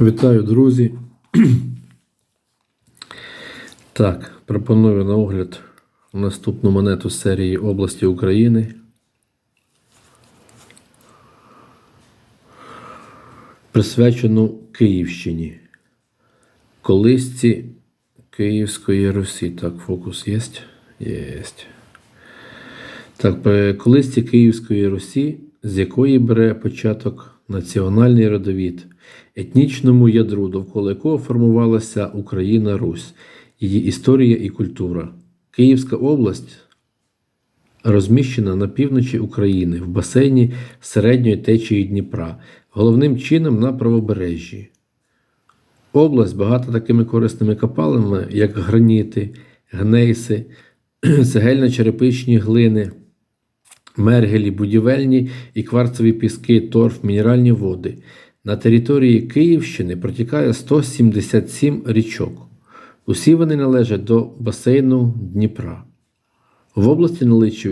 Вітаю, друзі. Так, пропоную на огляд наступну монету з серії області України. Присвячену Київщині. Колисці Київської Русі. Так, фокус є? Єсть. Так, колисці Київської Русі, з якої бере початок національний родовід, етнічному ядру, довкола якого формувалася Україна Русь, її історія і культура. Київська область розміщена на півночі України в басейні середньої течії Дніпра, головним чином на правобережжі. Область багата такими корисними копалинами, як граніти, гнейси, цегельно-черепичні глини, мергелі, будівельні і кварцеві піски, торф, мінеральні води. На території Київщини протікає 177 річок. Усі вони належать до басейну Дніпра. В області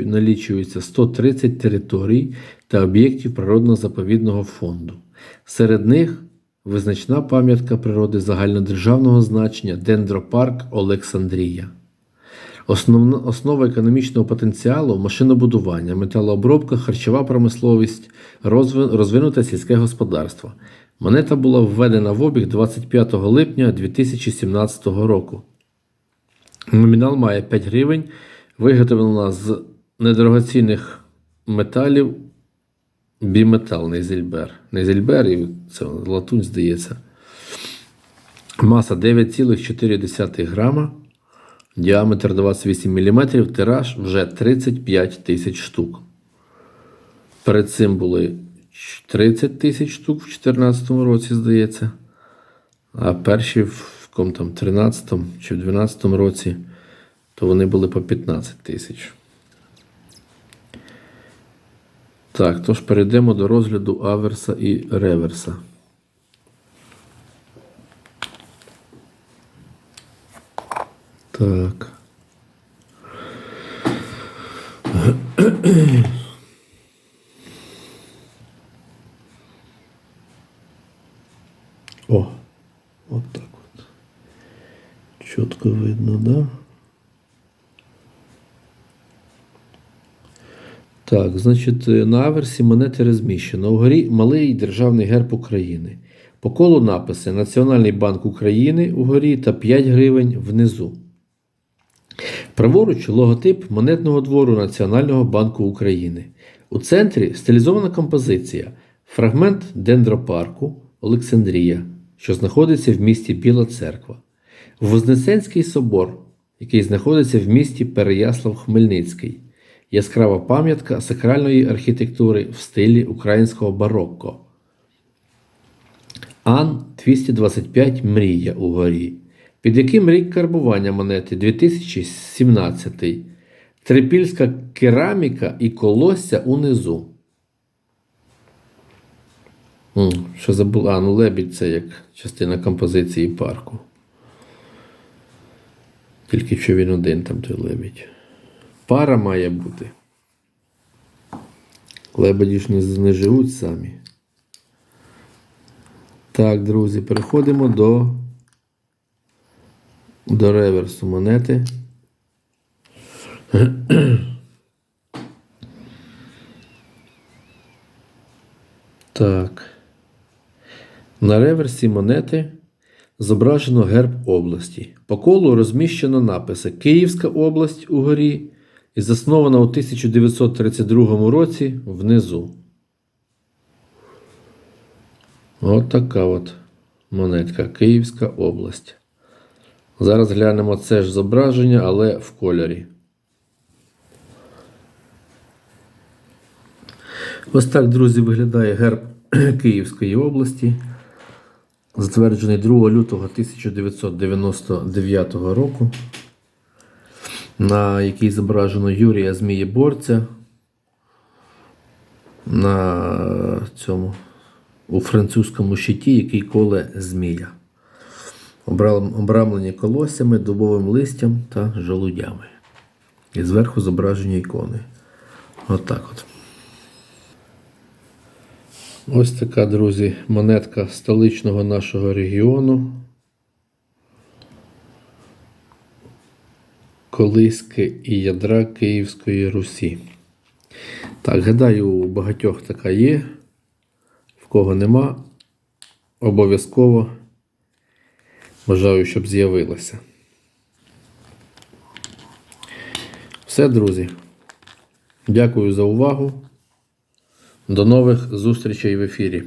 налічується 130 територій та об'єктів природно-заповідного фонду. Серед них визначна пам'ятка природи загальнодержавного значення Дендропарк Олександрія. Основна, основа економічного потенціалу машинобудування, металообробка, харчова промисловість, розви- розвинуте сільське господарство. Монета була введена в обіг 25 липня 2017 року. Номінал має 5 гривень, виготовлена з недорогоцінних металів біметал, не зільбер. Не зільбер, і це латунь, здається. Маса 9,4 грама, діаметр 28 мм, тираж вже 35 тисяч штук. Перед цим були 30 тисяч штук в 2014 році, здається. А перші в ком там 13 чи в 12 році, то вони були по 15 тисяч. Так, тож перейдемо до розгляду аверса і реверса. Так. О, от так от. Чітко видно, да? Так, значить, е, на аверсі монети розміщено. Угорі малий державний герб України. По колу написи Національний банк України угорі та 5 гривень внизу. Праворуч логотип монетного двору Національного банку України. У центрі стилізована композиція, фрагмент дендропарку Олександрія, що знаходиться в місті Біла Церква, Вознесенський собор, який знаходиться в місті Переяслав-Хмельницький, яскрава пам'ятка сакральної архітектури в стилі українського барокко. Ан 225 Мрія угорі. Під яким рік карбування монети 2017. Трипільська кераміка і колосся унизу. Що забула? А, ну лебідь це як частина композиції парку. Тільки що він один там той лебідь. Пара має бути. Лебеді ж не, не живуть самі. Так, друзі, переходимо до, до реверсу монети. Так. На реверсі монети зображено герб області. По колу розміщено написи Київська область угорі і заснована у 1932 році внизу. От от монетка Київська область. Зараз глянемо це ж зображення, але в кольорі. Ось так, друзі, виглядає герб Київської області, затверджений 2 лютого 1999 року, на який зображено Юрія Змієборця на цьому у французькому щиті, який коле змія. Обрам- Обрамлені колоссями, дубовим листям та жолудями. І зверху зображені ікони. Отак от. Ось така, друзі, монетка столичного нашого регіону. Колиски і ядра Київської Русі. Так, гадаю, у багатьох така є. В кого нема, обов'язково бажаю, щоб з'явилася. Все, друзі. Дякую за увагу. До нових зустрічей в ефірі.